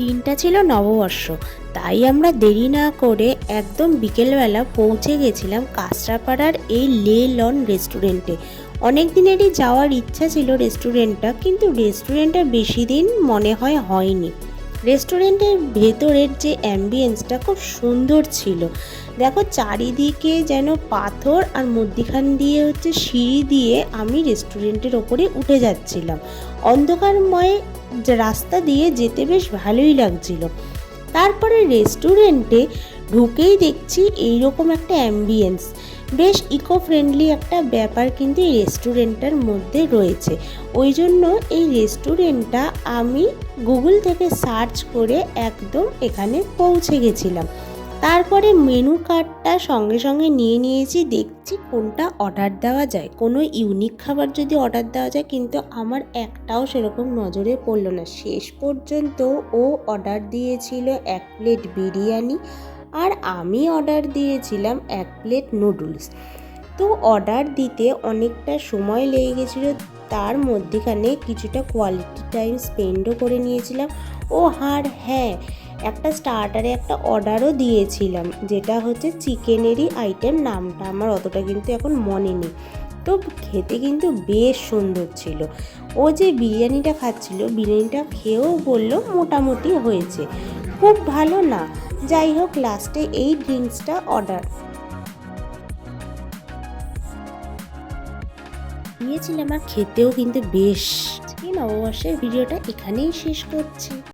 দিনটা ছিল নববর্ষ। তাই আমরা দেরি না করে একদম বিকেলবেলা পৌঁছে গেছিলাম কাঁচরাপাড়ার এই লে লন রেস্টুরেন্টে। অনেক দিনেরই যাওয়ার ইচ্ছা ছিল রেস্টুরেন্টটা, কিন্তু রেস্টুরেন্টটা বেশি দিন মনে হয় হয়নি। রেস্টুরেন্টের ভেতরের যে অ্যাম্বিয়েন্সটা খুব সুন্দর ছিল। দেখো চারিদিকে যেন পাথর আর মধ্যিখান দিয়ে হচ্ছে সিঁড়ি দিয়ে আমি রেস্টুরেন্টের ওপরে উঠে যাচ্ছিলাম। অন্ধকারময় রাস্তা দিয়ে যেতে বেশ ভালোই লাগছিল। তারপরে রেস্টুরেন্টে ঢুকেই দেখছি এইরকম একটা অ্যাম্বিয়েন্স বেশ ইকো ফ্রেন্ডলি একটা ব্যাপার কিন্তু এই রেস্টুরেন্টটার মধ্যে রয়েছে। ওই জন্য এই রেস্টুরেন্টটা আমি গুগল থেকে সার্চ করে একদম এখানে পৌঁছে গেছিলাম। তারপরে মেনু কার্ডটা সঙ্গে সঙ্গে নিয়ে নিয়েছি, দেখছি কোনটা অর্ডার দেওয়া যায়। কোনো ইউনিক খাবার যদি অর্ডার দেওয়া যায়, কিন্তু আমার একটাও সেরকম নজরে পড়ল না। শেষ পর্যন্ত ও অর্ডার দিয়েছিল এক প্লেট বিরিয়ানি। আর আমি অর্ডার দিয়েছিলাম এক প্লেট নুডলস। তো অর্ডার দিতে অনেকটা সময় লেগে গেছিল, তার মধ্যেখানে কিছুটা কোয়ালিটি টাইম স্পেন্ডও করে নিয়েছিলাম। ও আর হ্যাঁ একটা স্টার্টারে একটা অর্ডারও দিয়েছিলাম, যেটা হচ্ছে চিকেনেরই আইটেম নামটা আমার অতটা কিন্তু এখন মনে নেই। তো খেতে কিন্তু বেশ সুন্দর ছিল। ও যে বিরিয়ানিটা খাচ্ছিল, বিরিয়ানিটা খেয়েও বলল মোটামুটি হয়েছে। খুব ভালো না যাই হোক লাস্টে এই ড্রিঙ্কসটা অর্ডার। নিয়েছিলাম আর খেতেও কিন্তু বেশ। নববর্ষের ভিডিওটা এখানেই শেষ করছি।